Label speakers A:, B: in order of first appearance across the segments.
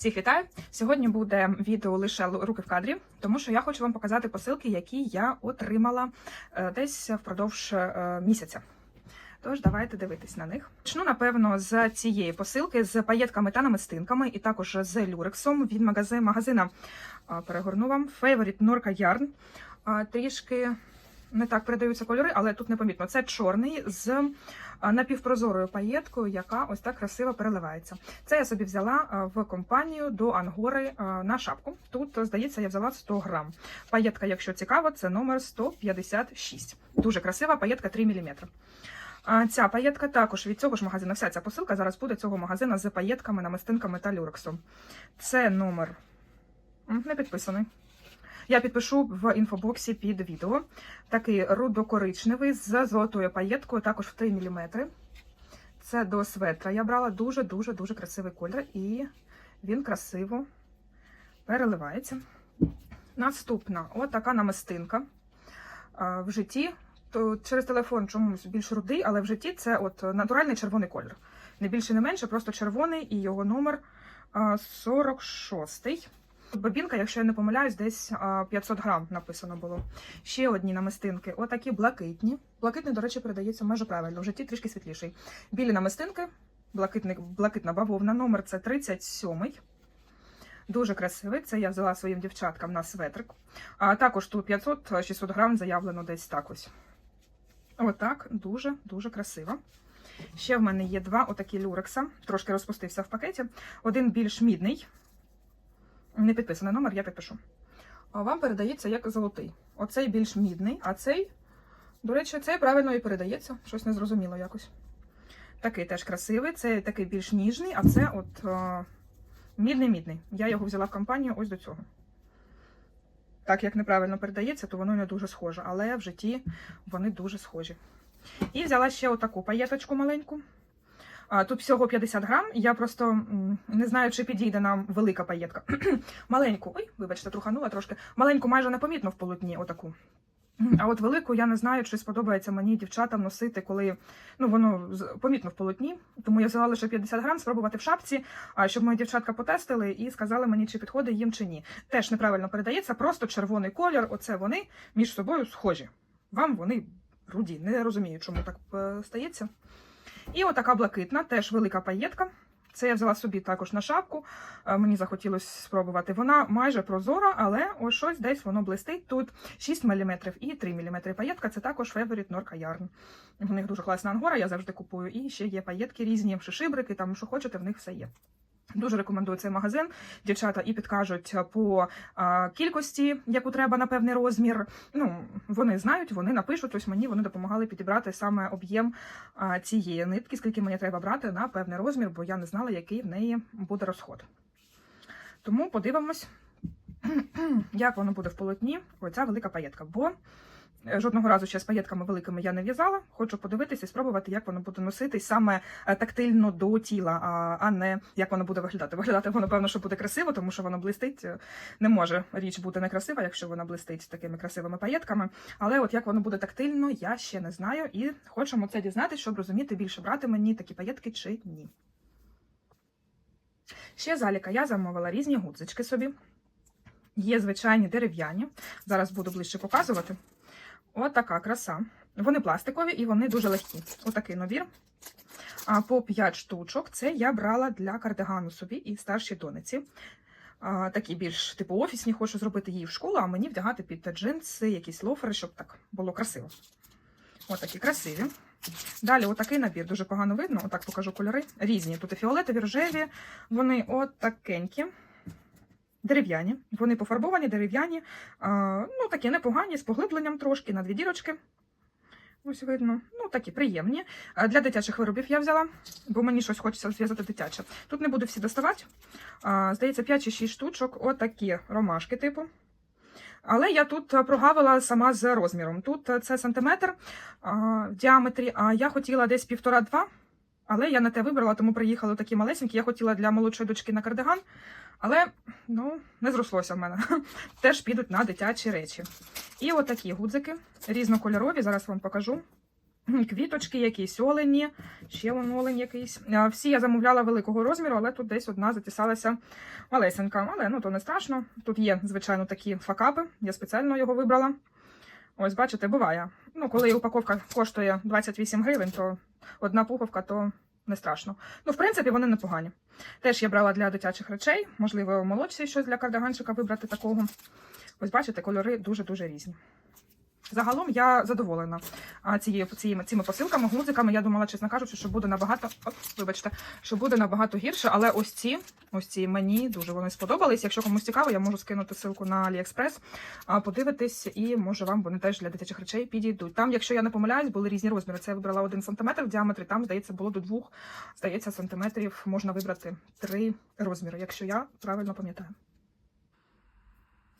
A: Всіх вітаю! Сьогодні буде відео лише руки в кадрі, тому що я хочу вам показати посилки, які я отримала е, десь впродовж е, місяця. Тож давайте дивитись на них. Почну, напевно, з цієї посилки з паєтками та намистинками, і також з люрексом від магазина. Перегорну вам Favorite Norca Yarn. Трішки не так передаються кольори, але тут непомітно. Це чорний з напівпрозорою паєткою, яка ось так красиво переливається. Це я собі взяла в компанію до ангори на шапку. Тут, здається, я взяла 100 грам. Паєтка, якщо цікаво, це номер 156. Дуже красива паєтка 3 мм. Ця паєтка також від цього ж магазину. Вся ця посилка зараз буде цього магазину з паєтками, намистинками та люрексом. Це номер не підписаний. Я підпишу в інфобоксі під відео. Такий рудокоричневий з золотою паєткою, також в 3 мм. Це до светра. Я брала дуже-дуже дуже красивий колір, і він красиво переливається. Наступна отака намистинка. В житті то через телефон чомусь більш рудий, але в житті це от натуральний червоний колір. Не більше, не менше, просто червоний і його номер 46. Бобінка, якщо я не помиляюсь, десь 500 грам написано було. Ще одні намистинки, отакі блакитні. Блакитний, до речі, передається майже правильно, в житті трішки світліший. Білі намистинки, блакитний, блакитна бавовна, номер це 37. Дуже красивий. Це я взяла своїм дівчаткам на светрик. А також тут 500-600 грам заявлено десь так ось. Отак, дуже-дуже красиво. Ще в мене є два отакі люрекса. Трошки розпустився в пакеті. Один більш мідний. Не підписаний номер, я підпишу. Вам передається як золотий. Оцей більш мідний, а цей, до речі, цей правильно і передається. Щось незрозуміло якось. Такий теж красивий, це такий більш ніжний, а це от е, мідний-мідний. Я його взяла в компанію ось до цього. Так як неправильно передається, то воно не дуже схоже, але в житті вони дуже схожі. І взяла ще отаку паєточку маленьку. Тут всього 50 грам. Я просто не знаю, чи підійде нам велика паєтка. Маленьку, ой, вибачте, труханула трошки. Маленьку майже непомітно в полотні, отаку. А от велику я не знаю, чи сподобається мені дівчатам носити, коли ну воно помітно в полотні. Тому я взяла лише 50 грам, спробувати в шапці, щоб мої дівчатка потестили і сказали мені, чи підходить їм чи ні. Теж неправильно передається, просто червоний колір. Оце вони між собою схожі. Вам вони руді. Не розумію, чому так е, стається. І отака блакитна, теж велика паєтка. Це я взяла собі також на шапку. Е, Мені захотілося спробувати. Вона майже прозора, але ось щось десь воно блистить. Тут 6 мм і 3 мм паєтка. Це також Favorite Norca Yarn. У них дуже класна ангора, я завжди купую. І ще є паєтки різні, шишибрики, там що хочете, в них все є. Дуже рекомендую цей магазин. Дівчата і підкажуть по а, кількості, яку треба на певний розмір. Ну, вони знають, вони напишуть. Ось мені вони допомагали підібрати саме об'єм а, цієї нитки, скільки мені треба брати на певний розмір, бо я не знала, який в неї буде розход. Тому подивимось, як воно буде в полотні. Оця велика паєтка. Бо е, жодного разу ще з паєтками великими я не в'язала. Хочу подивитися і спробувати, як воно буде носитись саме е, тактильно до тіла, а, а не як воно буде виглядати. Виглядати воно, певно, що буде красиво, тому що воно блистить. Е, Не може річ бути некрасива, якщо вона блистить такими красивими паєтками. Але от як воно буде тактильно, я ще не знаю. І хочемо це дізнатися, щоб розуміти, більше брати мені такі паєтки чи ні. Ще заліка я замовила різні гудзички собі. Є звичайні дерев'яні. Зараз буду ближче показувати. От така краса. Вони пластикові і вони дуже легкі. Отакий набір. А по 5 штучок це я брала для кардигану собі і старшій дониці. А, такі більш типу офісні, хочу зробити її в школу, а мені вдягати під джинси, якісь лофери, щоб так було красиво. Отакі красиві. Далі отакий набір, дуже погано видно, отак покажу кольори. Різні. Тут і фіолетові, рожеві, вони отакенькі. Дерев'яні. Вони пофарбовані, дерев'яні. Ну, такі непогані, з поглибленням трошки на дві дірочки. Ось видно. Ну, такі приємні. Для дитячих виробів я взяла, бо мені щось хочеться зв'язати дитяче. Тут не буду всі доставати. Здається, 5 чи 6 штучок. Отакі ромашки, типу. Але я тут прогавила сама з розміром. Тут це сантиметр в діаметрі, а я хотіла десь півтора-два. Але я не те вибрала, тому приїхали такі малесенькі. Я хотіла для молодшої дочки на кардиган, але ну, не зрослося в мене. Теж підуть на дитячі речі. І отакі гудзики різнокольорові, зараз вам покажу. Квіточки якісь олені, ще вон олень якийсь. Всі я замовляла великого розміру, але тут десь одна затісалася малесенька. Але ну то не страшно. Тут є, звичайно, такі факапи. Я спеціально його вибрала. Ось, бачите, буває. Ну, коли упаковка коштує 28 гривень, то одна пуговка, то не страшно. Ну, в принципі, вони непогані. Теж я брала для дитячих речей, можливо, молодші щось для кардиганчика вибрати такого. Ось бачите, кольори дуже-дуже різні. Загалом я задоволена цією, цією, цими посилками, гудзиками. Я думала, чесно кажучи, що буде набагато, оп, вибачте, що буде набагато гірше, але ось ці, ось ці мені дуже вони сподобались. Якщо комусь цікаво, я можу скинути ссылку на AliExpress, подивитись, і може вам вони теж для дитячих речей підійдуть. Там, якщо я не помиляюсь, були різні розміри. Це я вибрала 1 см в діаметрі, там, здається, було до 2, здається, сантиметрів можна вибрати три розміри, якщо я правильно пам'ятаю.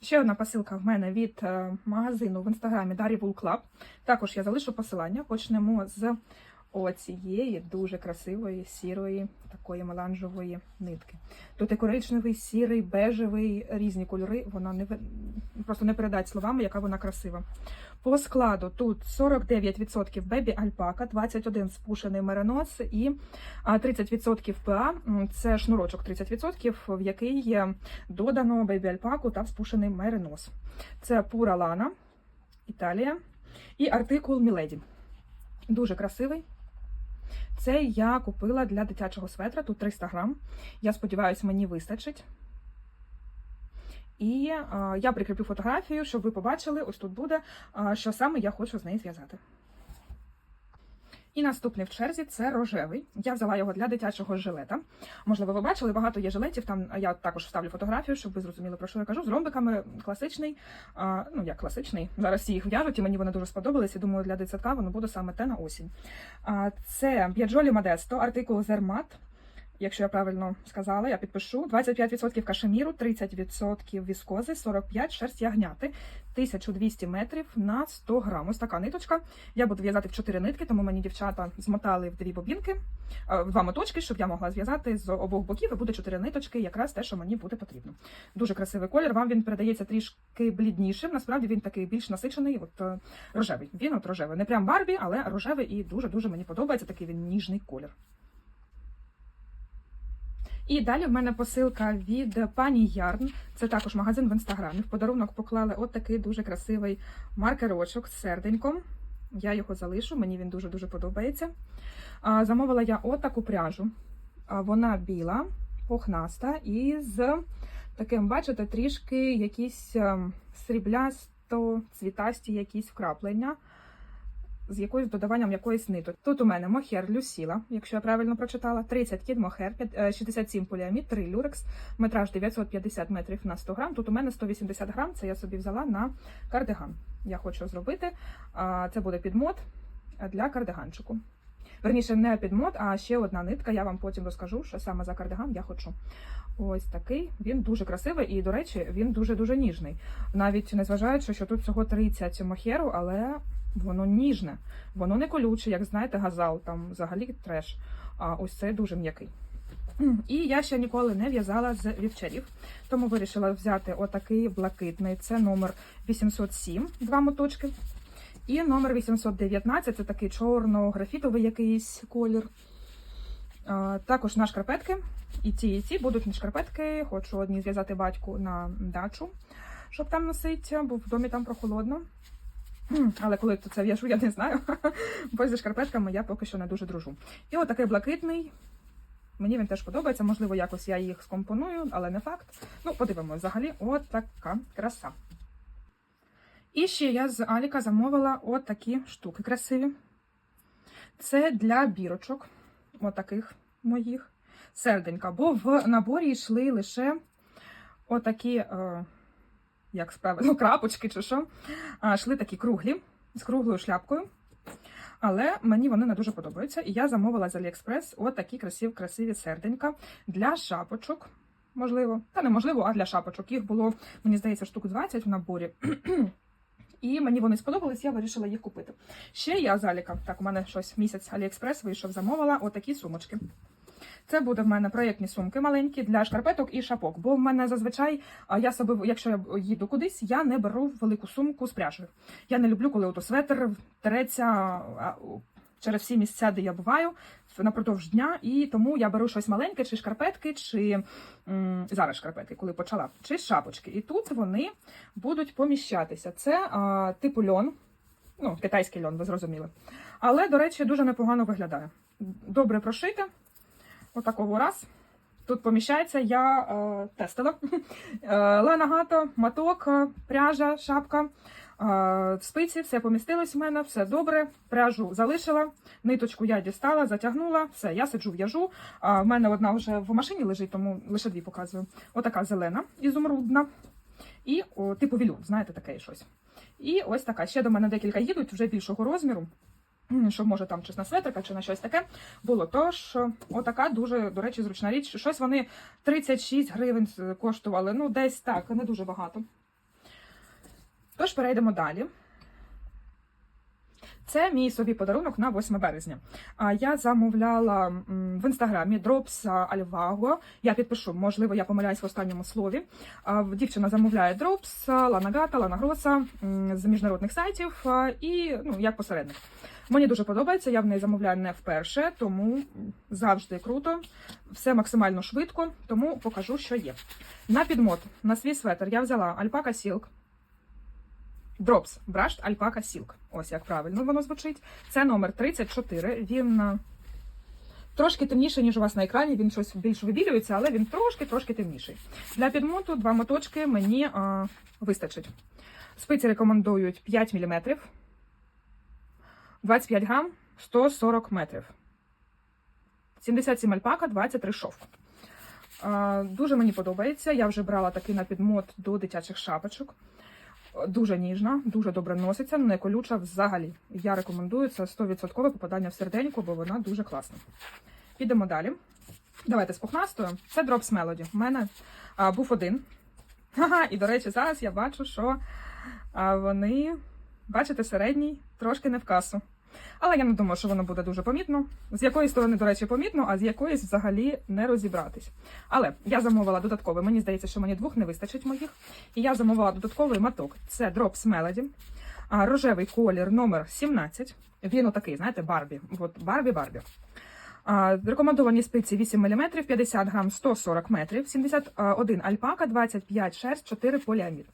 A: Ще одна посилка в мене від е, магазину в інстаграмі Дарі Wool. Також я залишу посилання. Почнемо з оцієї дуже красивої сірої, такої меланжевої нитки. Тут і коричневий, сірий, бежевий, різні кольори. Вона не просто не передать словами, яка вона красива. По складу тут 49% бебі альпака, 21 спушений меринос і 30% ПА. Це шнурочок 30%, в який є додано бебі альпаку та спушений меринос. Це пура лана, Італія і артикул Міледі. Дуже красивий. Це я купила для дитячого светра, тут 300 грам. Я сподіваюся, мені вистачить. І а, я прикріплю фотографію, щоб ви побачили, ось тут буде, а, що саме я хочу з неї зв'язати. І наступний в черзі це рожевий. Я взяла його для дитячого жилета. Можливо, ви бачили, багато є жилетів. Там я також вставлю фотографію, щоб ви зрозуміли, про що я кажу. З ромбиками класичний. А, ну як класичний. Зараз всі їх в'яжуть, і мені вони дуже сподобались. І думаю, для дитсадка воно буде саме те на осінь. А, це Біаджолі Модесто, артикул Зермат. Якщо я правильно сказала, я підпишу 25% кашеміру, 30% віскози, 45% шерсть ягняти, 1200 метрів на 100 грам. Ось така ниточка. Я буду в'язати в 4 нитки, тому мені дівчата змотали в дві бобінки, е, в два моточки, щоб я могла зв'язати з обох боків. І буде 4 ниточки, якраз те, що мені буде потрібно. Дуже красивий колір. Вам він передається трішки бліднішим. Насправді він такий більш насичений, от е, рожевий. Він от рожевий. Не прям Барбі, але рожевий і дуже дуже мені подобається. Такий він ніжний колір. І далі в мене посилка від пані Ярн. Це також магазин в інстаграмі. В подарунок поклали от такий дуже красивий маркерочок з серденьком. Я його залишу, мені він дуже-дуже подобається. Замовила я от таку пряжу. Вона біла, пухнаста і з таким, бачите, трішки якісь ем, сріблясто цвітасті якісь вкраплення з якоюсь додаванням якоїсь ниток. Тут у мене мохер Люсіла, якщо я правильно прочитала, 30 кіт мохер, е, 67 поліамід, 3 люрекс, метраж 950 метрів на 100 грам. Тут у мене 180 грам, це я собі взяла на кардиган. Я хочу зробити. Це буде підмот для кардиганчику. Верніше, не підмот, а ще одна нитка. Я вам потім розкажу, що саме за кардиган я хочу. Ось такий. Він дуже красивий і, до речі, він дуже-дуже ніжний. Навіть незважаючи, що тут всього 30 мохеру, але воно ніжне, воно не колюче, як знаєте, газал, там взагалі треш. А ось цей дуже м'який. І я ще ніколи не в'язала з вівчарів, тому вирішила взяти отакий блакитний. Це номер 807, два моточки. І номер 819 це такий чорно-графітовий якийсь колір. А, Також на шкарпетки. І ті, і ті будуть на шкарпетки. Хочу одні зв'язати батьку на дачу, щоб там носити, бо в домі там прохолодно. Але коли то це в'яжу, я не знаю. Бо зі шкарпетками я поки що не дуже дружу. І отакий блакитний. Мені він теж подобається. Можливо, якось я їх скомпоную, але не факт. Ну, подивимось, взагалі, от така краса. І ще я з Аліка замовила от такі штуки красиві. Це для бірочок, отаких моїх серденька. Бо в наборі йшли лише отакі, е, як справи, ну, крапочки чи що. А, йшли такі круглі з круглою шляпкою. Але мені вони не дуже подобаються. І я замовила з AliExpress от такі красиві, красиві серденька для шапочок. Можливо, та неможливо, а для шапочок. Їх було, мені здається, штук 20 в наборі. І мені вони сподобались, я вирішила їх купити. Ще я з Аліка, так, у мене щось місяць AliExpress вийшов, замовила отакі сумочки. Це буде в мене проєктні сумки маленькі для шкарпеток і шапок. Бо в мене зазвичай, я собі, якщо я їду кудись, я не беру велику сумку з пряжею. Я не люблю, коли ото светр тереться через всі місця, де я буваю напродовж дня, і тому я беру щось маленьке, чи шкарпетки, чи м, зараз шкарпетки, коли почала, чи шапочки. І тут вони будуть поміщатися. Це а, типу льон, ну, китайський льон, ви зрозуміли. Але, до речі, дуже непогано виглядає. Добре прошите. Отакого раз. Тут поміщається, я е, тестила. Е, Ленагато, маток, е, пряжа, шапка, е, спиці, все помістилось в мене, все добре. Пряжу залишила, ниточку я дістала, затягнула, все, я сиджу, в'яжу. А в мене одна вже в машині лежить, тому лише дві показую. Отака зелена, ізумрудна. І о, типу вілюн, знаєте, таке щось. І ось така. Ще до мене декілька їдуть, вже більшого розміру. Що може там чи на светрика, чи на щось таке було. Тож, е, отака дуже, до речі, зручна річ. Щось вони 36 гривень коштували. Ну, десь так, не дуже багато. Тож перейдемо далі. Це мій собі подарунок на 8 березня. А я замовляла в інстаграмі Drops Alvago. Я підпишу, можливо, я помиляюсь в останньому слові. Дівчина замовляє Drops, Lana Gata, Lana Grossa з міжнародних сайтів і ну, як посередник. Мені дуже подобається, я в неї замовляю не вперше, тому завжди круто. Все максимально швидко, тому покажу, що є. На підмот на свій светр я взяла Alpaca Silk. Drops Brushed Alpaca Silk. Ось як правильно воно звучить. Це номер 34. Він е, трошки темніший, ніж у вас на екрані. Він щось більш вибілюється, але він трошки-трошки темніший. Для підмоту два моточки мені е, вистачить. Спиці рекомендують 5 мм, 25 грам, 140 метрів. 77 альпака, 23 шовк. Е, Дуже мені подобається. Я вже брала такий на підмот до дитячих шапочок. Дуже ніжна, дуже добре носиться, не колюча взагалі. Я рекомендую це 100% попадання в серденько, бо вона дуже класна. Підемо далі. Давайте з пухнастою. Це Drops Melody. У мене а, був один. Ага, і, до речі, зараз я бачу, що а, вони, бачите, середній, трошки не в касу. Але я не думаю, що воно буде дуже помітно. З якої сторони, до речі, помітно, а з якоїсь взагалі не розібратись. Але я замовила додатковий. Мені здається, що мені двох не вистачить моїх. І я замовила додатковий маток. Це Drops Melody. Рожевий колір номер 17. Він отакий, знаєте, Барбі. От Барбі Барбі. Рекомендовані спиці 8 мм, 50 грам 140 метрів, 71 альпака, 25 шерсть, 4 поліамід.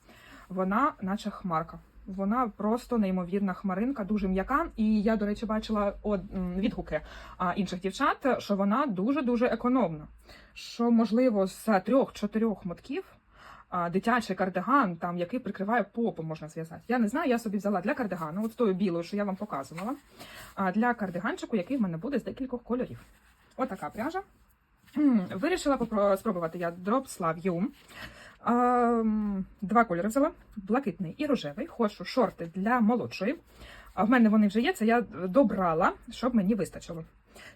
A: Вона, наче хмарка. Вона просто неймовірна хмаринка, дуже м'яка. І я, до речі, бачила відгуки інших дівчат, що вона дуже-дуже економна. Що, можливо, з трьох-чотирьох мотків дитячий кардиган, там, який прикриває попу, можна зв'язати. Я не знаю, я собі взяла для кардигану, от тою білою, що я вам показувала, для кардиганчику, який в мене буде з декількох кольорів. Отака пряжа. Вирішила спробувати я Drops Love You. А, м, Два кольори взяла: блакитний і рожевий. Хочу шорти для молодшої. А в мене вони вже є. Це я добрала, щоб мені вистачило.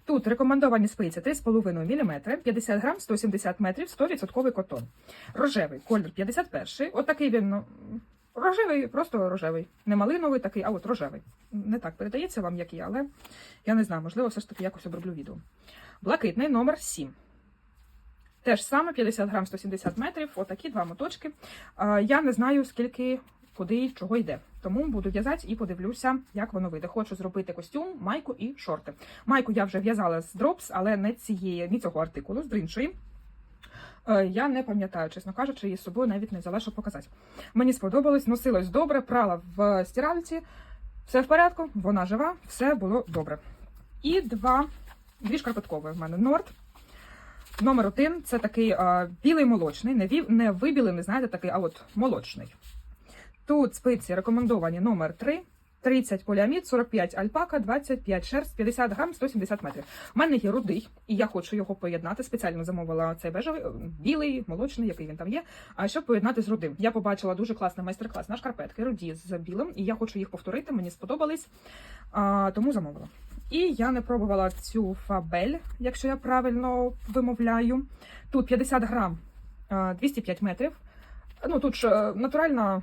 A: Тут рекомендовані спиці 3,5 мм, 50 грам, 170 метрів, 100% котон. Рожевий колір 51. Отакий він ну, рожевий, просто рожевий. Не малиновий такий, а от рожевий. Не так передається вам, як є, але я не знаю, можливо, все ж таки якось оброблю відео. Блакитний номер 7. Теж саме 50 грам 170 метрів, отакі два моточки. Я не знаю, скільки, куди і чого йде. Тому буду в'язати і подивлюся, як воно вийде. Хочу зробити костюм, майку і шорти. Майку я вже в'язала з Drops, але не цієї, не цього артикулу, з іншої. Е, Я не пам'ятаю, чесно кажучи, її з собою навіть не взяла, щоб показати. Мені сподобалось, носилось добре, прала в стиральці. Все в порядку, вона жива, все було добре. І два, дві шкарпеткові в мене Норд. Номер один це такий а, білий молочний, не, ві, не вибілений, знаєте, такий, а от молочний. Тут спиці рекомендовані номер 3, 30 поліамід, 45 альпака, 25 шерсть, 50 грам, 170 метрів. У мене є рудий, і я хочу його поєднати. Спеціально замовила цей бежевий, білий, молочний, який він там є, а щоб поєднати з рудим. Я побачила дуже класний майстер-клас на шкарпетки, руді з білим, і я хочу їх повторити, мені сподобались, а, тому замовила. І я не пробувала цю фабель, якщо я правильно вимовляю. Тут 50 грам, а, 205 метрів. Ну тут ж е, натуральна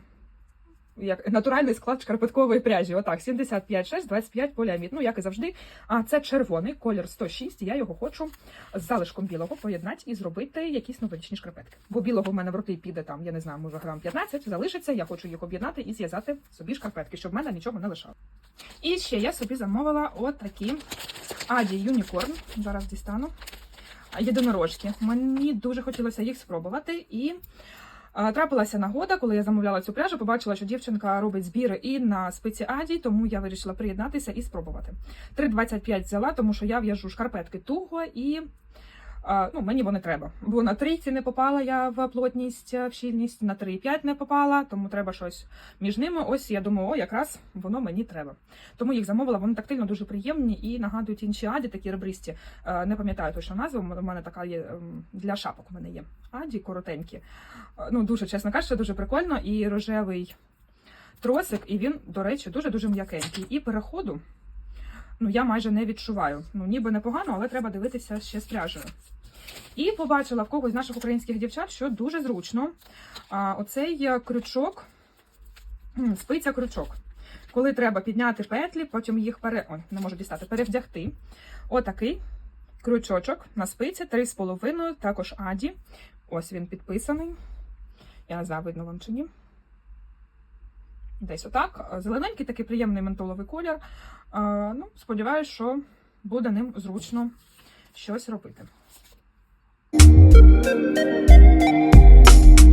A: як натуральний склад шкарпеткової пряжі. Отак, 75, 6, 25 поліамід. Ну, як і завжди. А це червоний, колір 106. і Я його хочу з залишком білого поєднати і зробити якісь новорічні шкарпетки. Бо білого в мене в роти піде там, я не знаю, може грам 15, залишиться. Я хочу їх об'єднати і зв'язати собі шкарпетки, щоб в мене нічого не лишало. І ще я собі замовила отакі Аді Юнікорн. Зараз дістану. Єдинорожки. Мені дуже хотілося їх спробувати. І трапилася нагода, коли я замовляла цю пряжу, побачила, що дівчинка робить збіри і на спиці Аді, тому я вирішила приєднатися і спробувати. 3,25 взяла, тому що я в'яжу шкарпетки туго і. Ну, мені вони треба. Бо на трійці не попала я в плотність, в щільність, на 3,5 не попала, тому треба щось між ними. Ось я думаю, о, якраз воно мені треба. Тому їх замовила. Вони тактильно дуже приємні і нагадують інші аді, такі ребристі. Е, Не пам'ятаю точно назву. У мене така є ем, для шапок. У мене є аді коротенькі. Е, Ну дуже чесно кажучи, дуже прикольно. І рожевий тросик, і він, до речі, дуже дуже м'якенький. І переходу. Ну, я майже не відчуваю. Ну, ніби непогано, але треба дивитися ще з пряжею. І побачила в когось з наших українських дівчат, що дуже зручно. Оцей крючок, спиця крючок. Коли треба підняти петлі, потім їх пере... Ой, не можу дістати, перевдягти. Отакий крючочок на спиці 3,5, також Аді. Ось він підписаний. Я не знаю, видно вам чи ні. Десь отак. Зелененький такий приємний ментоловий колір. Ну, сподіваюсь, що буде ним зручно щось робити. Thank you.